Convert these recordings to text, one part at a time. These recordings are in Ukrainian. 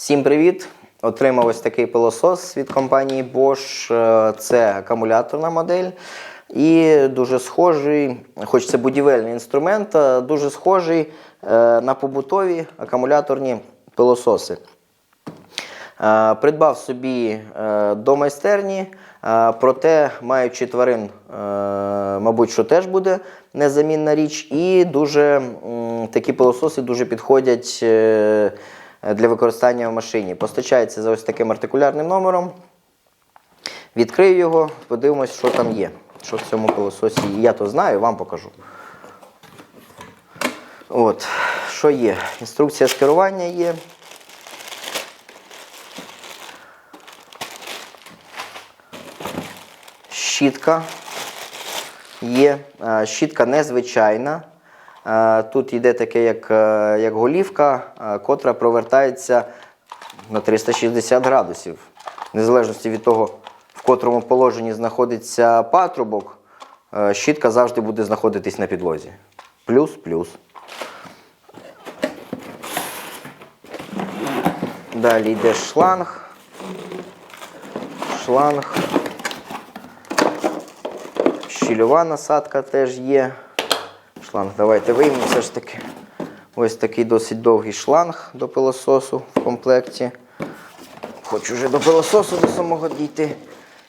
Всім привіт! Отримав ось такий пилосос від компанії Bosch. Е, Це акумуляторна модель. І дуже схожий, хоч це будівельний інструмент, дуже схожий е, на побутові акумуляторні пилососи. Е, Придбав собі до майстерні, проте, маючи тварин, мабуть, що теж буде незамінна річ. І дуже такі пилососи дуже підходять для використання в машині. Постачається за ось таким артикулярним номером. Відкрию його, подивимось, що там є. Що в цьому пилососі є. Я то знаю, вам покажу. От, що є? Інструкція з керування є. Щітка є. Е, Щітка незвичайна. Тут йде таке, як, е, як голівка, е, котра провертається на 360 градусів. В незалежності від того, в котрому положенні знаходиться патрубок, е, щітка завжди буде знаходитись на підлозі. Плюс, плюс. Далі йде шланг. Шланг. Щільова насадка теж є. Шланг давайте виймемо все ж таки. Ось такий досить довгий шланг до пилососу в комплекті. Хочу вже до пилососу до самого дійти.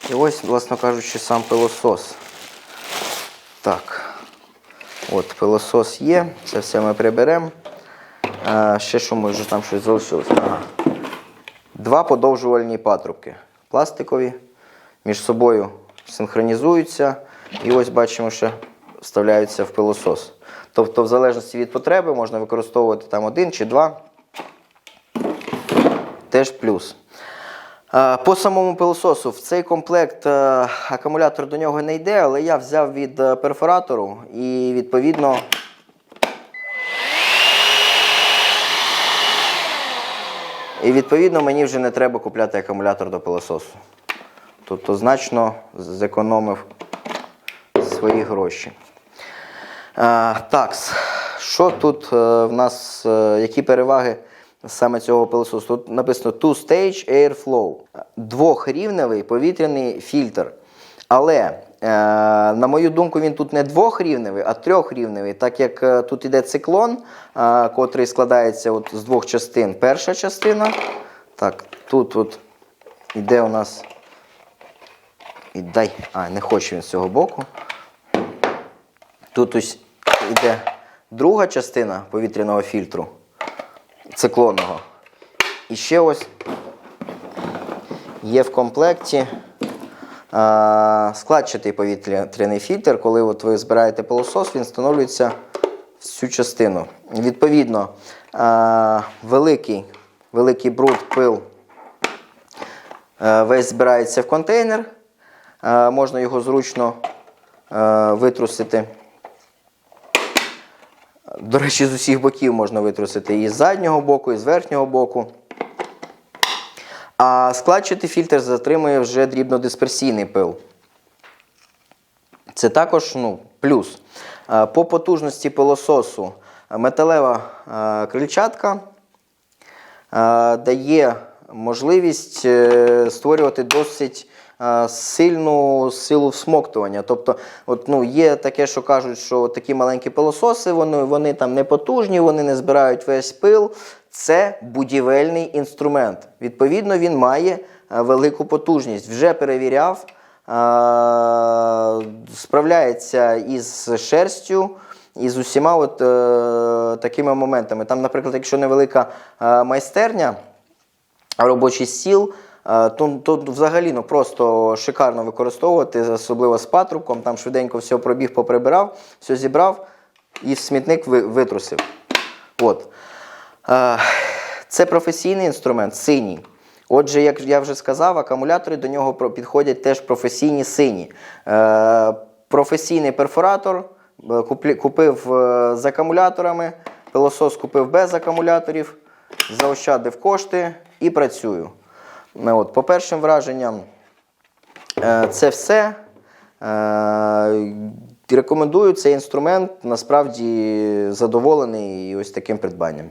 І ось, власно кажучи, сам пилосос. Так. От, пилосос є, це все ми приберемо. Ще що може там щось залишилось? Ага. Два подовжувальні патрубки. Пластикові, між собою синхронізуються. І ось бачимо, що вставляються в пилосос. Тобто, в залежності від потреби, можна використовувати там один чи два. Теж плюс. По самому пилососу в цей комплект е, акумулятор до нього не йде, але я взяв від е, перфоратору і відповідно. І відповідно мені вже не треба купляти акумулятор до пилососу. Тобто значно зекономив свої гроші. Так, що тут е, в нас, е, які переваги саме цього пилососу? Тут написано Two-Stage Airflow. Двохрівневий повітряний фільтр. Але, е, на мою думку, він тут не двохрівневий, а трьохрівневий, так як тут іде циклон, котрий складається от з двох частин. Перша частина. Так, тут от іде у нас. І дай. А, не хоче він з цього боку. Тут ось йде друга частина повітряного фільтру циклонного. І ще ось є в комплекті а, складчатий повітряний фільтр. Коли от ви збираєте пилосос, він встановлюється в цю частину. Відповідно, а, великий, великий бруд, пил е, весь збирається в контейнер. Можна його зручно е, витрусити. До речі, з усіх боків можна витрусити і з заднього боку, і з верхнього боку. А складчатий фільтр затримує вже дрібнодисперсійний пил. Це також ну, плюс. По потужності пилососу металева крильчатка дає можливість е, створювати досить сильну силу всмоктування. Тобто, от, ну, є таке, що кажуть, що такі маленькі пилососи, вони, вони там не потужні, вони не збирають весь пил. Це будівельний інструмент. Відповідно, він має е, велику потужність. Вже перевіряв, е, справляється із шерстю. І з усіма от, е, такими моментами. Там, наприклад, якщо невелика е, майстерня, робочий стіл, е, то, то взагалі ну, просто шикарно використовувати, особливо з патрубком. Там швиденько все пробіг, поприбирав, все зібрав і смітник витрусив. От. Е, Це професійний інструмент, синій. Отже, як я вже сказав, акумулятори до нього підходять теж професійні сині. Е, Професійний перфоратор е, купив е, з акумуляторами, пилосос купив без акумуляторів, заощадив кошти і працюю. Ну, От, по першим враженням, е, це все. Е, Рекомендую цей інструмент, насправді задоволений ось таким придбанням.